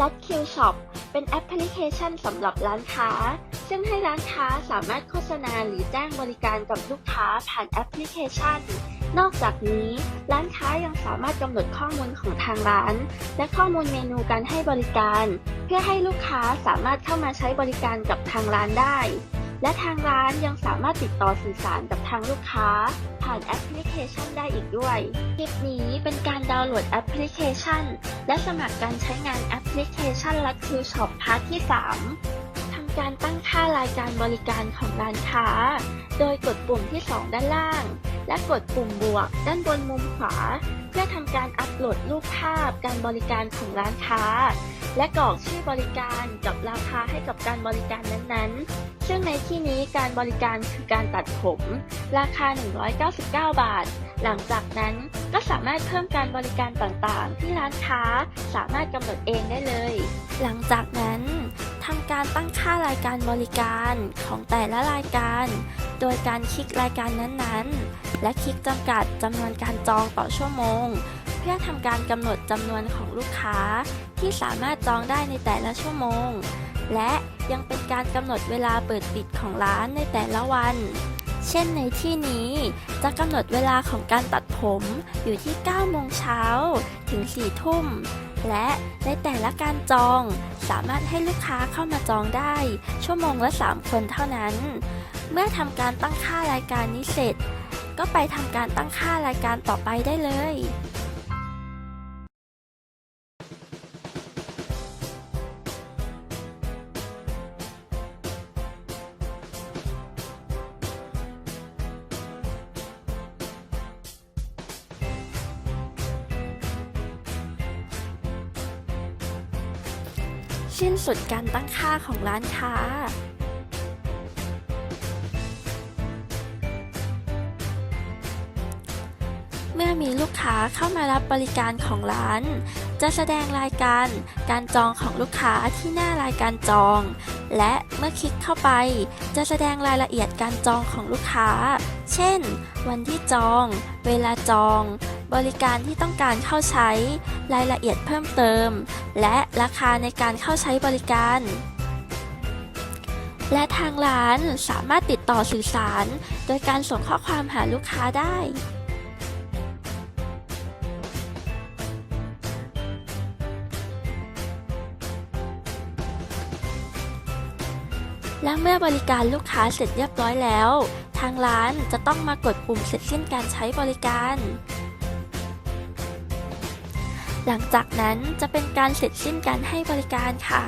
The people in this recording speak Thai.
ลัดคิวช็อปเป็นแอปพลิเคชันสำหรับร้านค้า ซึ่งให้ร้านค้าสามารถโฆษณาหรือแจ้งบริการกับลูกค้าผ่านแอปพลิเคชัน นอกจากนี้ ร้านค้ายังสามารถกำหนดข้อมูลของทางร้าน และข้อมูลเมนูการให้บริการ เพื่อให้ลูกค้าสามารถเข้ามาใช้บริการกับทางร้านได้ และทางร้านยังสามารถติดต่อสื่อสารกับทางลูกค้า ผ่านแอปพลิเคชันได้อีกด้วยคลิปนี้เป็นการดาวน์โหลดแอปพลิเคชัน และสมัครการใช้งานแอปพลิเคชันลัดคิวช็อปพาร์ทที่ 3ทำการตั้งค่ารายการบริการของร้านค้า โดยกดปุ่มที่ 2 ด้านล่าง และกดปุ่มบวก ด้านบนมุมขวา เพื่อทำการอัปโหลดรูปภาพการบริการของร้านค้า และกรอกชื่อบริการกับราคาให้กับการบริการนั้นๆ ซึ่งในที่นี้การบริการคือการตัดผม ราคา 199 บาท หลังจากนั้นก็สามารถเพิ่มการบริการต่างๆ ที่ร้านค้าสามารถกำหนดเองได้เลย หลังจากนั้นทำการตั้งค่ารายการบริการของแต่ละรายการ โดยการคลิกรายการนั้นๆและคลิกจำกัดจำนวนการจองต่อชั่วโมง เพื่อทำการกำหนดจำนวนของลูกค้า ที่สามารถจองได้ในแต่ละชั่วโมง และยังเป็นการกำหนดเวลาเปิดปิดของร้านในแต่ละวัน เช่นในที่นี้จะกำหนดเวลาของการตัดผมอยู่ที่ 9 โมงเช้าถึง 4 ทุ่ม และในแต่ละการจอง สามารถให้ลูกค้าเข้ามาจองได้ ชั่วโมงละ 3 คนเท่านั้น เมื่อทำการตั้งค่ารายการนี้เสร็จ ก็ไปทำการตั้งค่ารายการต่อไปได้เลย สิ้นสุดการตั้งค่าของร้านค้า เมื่อมีลูกค้าเข้ามารับบริการของร้าน จะแสดงรายการ การจองของลูกค้าที่หน้ารายการจอง และเมื่อคลิกเข้าไป จะแสดงรายละเอียดการจองของลูกค้า เช่น วันที่จอง เวลาจอง บริการที่ต้องการเข้าใช้ รายละเอียดเพิ่มเติม และราคาในการเข้าใช้บริการและทางร้านสามารถติดต่อสื่อสาร โดยการส่งข้อความหาลูกค้าได้ และเมื่อบริการลูกค้าเสร็จเรียบร้อยแล้ว ทางร้านจะต้องมากดปุ่มเสร็จสิ้นการใช้บริการ หลังจากนั้นจะเป็นการเสร็จสิ้นการให้บริการค่ะ